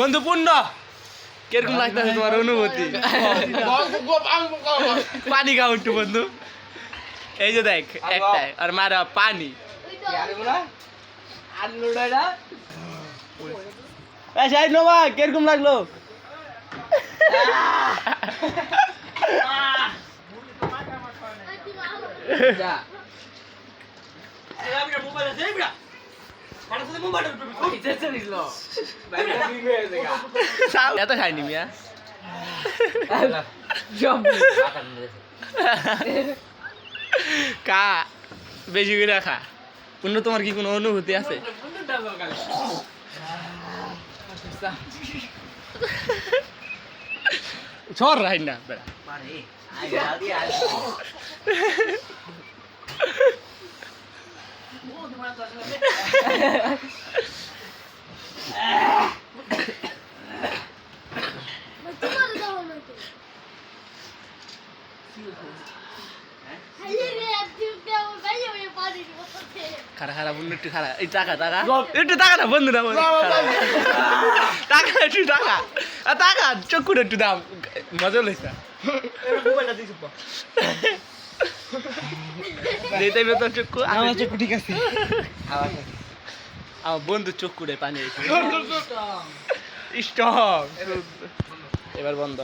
বন্ধু পূর্ণ। কীরকম লাগতেছে তোমার অনুভূতি? পানি খাও একটু বন্ধু। এই যে দেখ একটাই আর মারা পানি। শাহিদ নোমা কীরকম লাগল? এত খাইনি মিয়া কা বেশি করে খা পূর্ণ তোমার কি কোনো অনুভূতি আছে সর রাই না বেড়া খারা খারা বন্ধু একটু খারা এই টাকা টাকা একটু টাকা না বন্ধু না টাকা একটু টাকা আর টাকা চক্ষুর একটু দাম মজা লইছে দিতে তো চক্ষু আমার চক্ষু ঠিক আছে। আমার বন্ধু চক্ষুরে পানি স্টপ। এবার বন্ধ।